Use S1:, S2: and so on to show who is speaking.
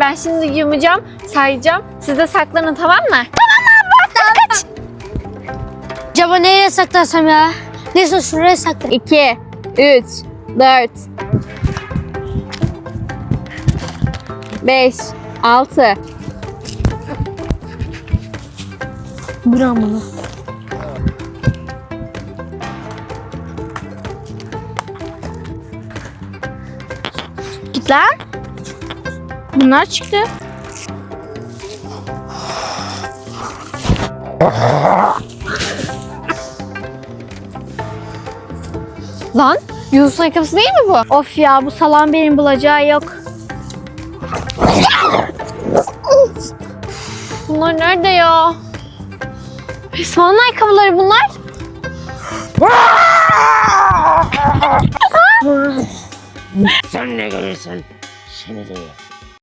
S1: Ben şimdi yumacağım, sayacağım. Siz de saklanın tamam mı?
S2: Acaba nereye saklansam ya? Neyse şuraya saklan.
S1: 2, 3, 4, 5, 6.
S2: Buram bunu.
S1: Git lan. Bunlar çıktı. Lan Yunus'un ayakkabısı değil mi bu? Of ya bu salan benim bulacağı yok. Bunlar nerede ya? Resmen ayakkabıları bunlar.
S3: Sen ne görürsen seni de.